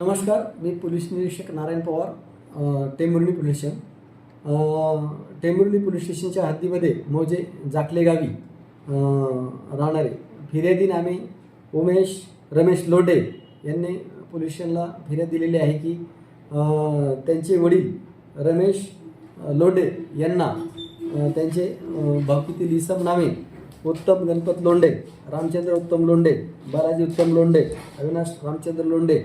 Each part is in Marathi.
नमस्कार मी पोलीस निरीक्षक Narayan Pawar Temburni police station. Temburni police स्टेशनच्या हद्दीमध्ये मोजे जाकले गावी राहणारे फिर्यादी नामे उमेश रमेश लोंढे यांनी पोलीस स्टेशनला फिर्याद दिलेली आहे की त्यांचे वडील रमेश लोडे यांना त्यांचे अ, भावकीतील इसम नामे उत्तम गणपत लोंडे रामचंद्र उत्तम लोंडे बालाजी उत्तम लोंडे अविनाश रामचंद्र लोंडे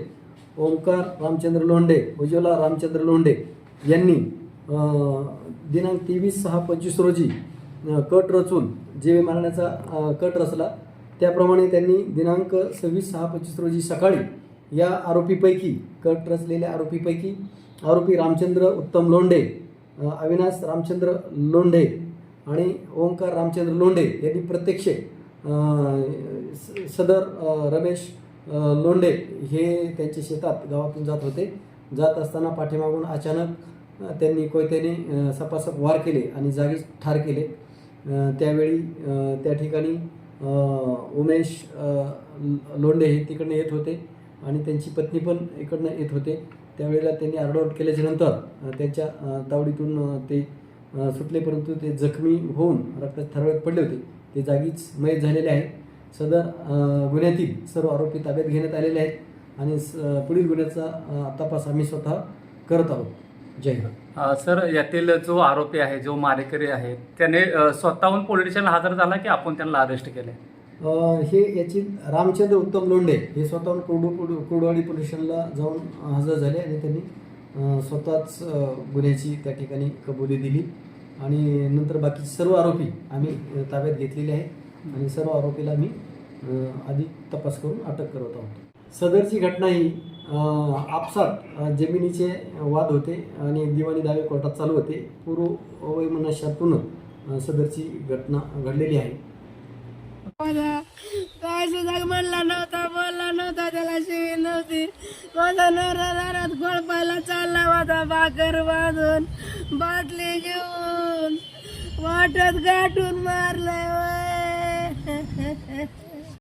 ओंकार रामचंद्र लोंढे उज्ज्वला रामचंद्र लोंढे यांनी दिनांक तेवीस सहा पंचवीस रोजी कट रचून जीवे मारण्याचा कट रचला त्याप्रमाणे त्यांनी दिनांक सव्वीस सहा पंचवीस रोजी सकाळी या आरोपीपैकी कट रचलेल्या आरोपीपैकी आरोपी रामचंद्र उत्तम लोंढे अविनाश रामचंद्र लोंढे आणि ओंकार रामचंद्र लोंढे यांनी प्रत्यक्ष स- सदर रमेश लोंडे हे त्यांच्या शेतात गावातून जात होते. जात असताना पाठीमागून अचानक त्यांनी कोयत्याने सपासप वार केले आणि जागीच ठार केले. त्यावेळी त्या ठिकाणी उमेश लोंडे लोंढे हे तिकडनं येत होते आणि त्यांची पत्नी पण इकडनं येत होते. त्यावेळेला त्यांनी आरडाओरड केल्याच्यानंतर त्यांच्या तावडीतून ते सुटले परंतु ते जखमी होऊन रक्तात थरवत पडले होते. ते जागीच मयत झालेले आहे. सदर गुन्ह्यातील सर्व आरोपी ताब्यात घेण्यात आलेले आहेत आणि पुढील गुन्ह्याचा तपास आम्ही स्वतः करत आहोत. जय हिंद. सर यातील जो आरोपी आहे जो मारेकरी आहे त्याने स्वतःहून पोलीस स्टेशनला हजर झाला की आपण त्यांना अरेस्ट केले? हे याची रामचंद्र उत्तम लोंढे हे स्वतःहून कुर्डू कुर्डू कुर्डवाडी पोलीस स्टेशनला जाऊन हजर झाले आणि त्यांनी स्वतःच गुन्ह्याची त्या ठिकाणी कबुली दिली. आणि नंतर बाकी सर्व आरोपी आम्ही ताब्यात घेतलेले आहेत. आणि सर्व आरोपीला मी अधिक तपास करून अटक करत आहोत. सदरची घटना ही आपसात जमिनीचे वाद होते आणि दिवाणी दावे कोर्टात चालू होते. पूर्व वैमनस्यातून सदरची घटना घडलेली आहे. काय सुद्धा म्हणला नव्हता बोलला नव्हता त्याला शिवी नव्हती. माझा नवरा दारात गोळपायला चालला होता भाकर बांधून बाटली घेऊन वाटत गाठून मारलंय thank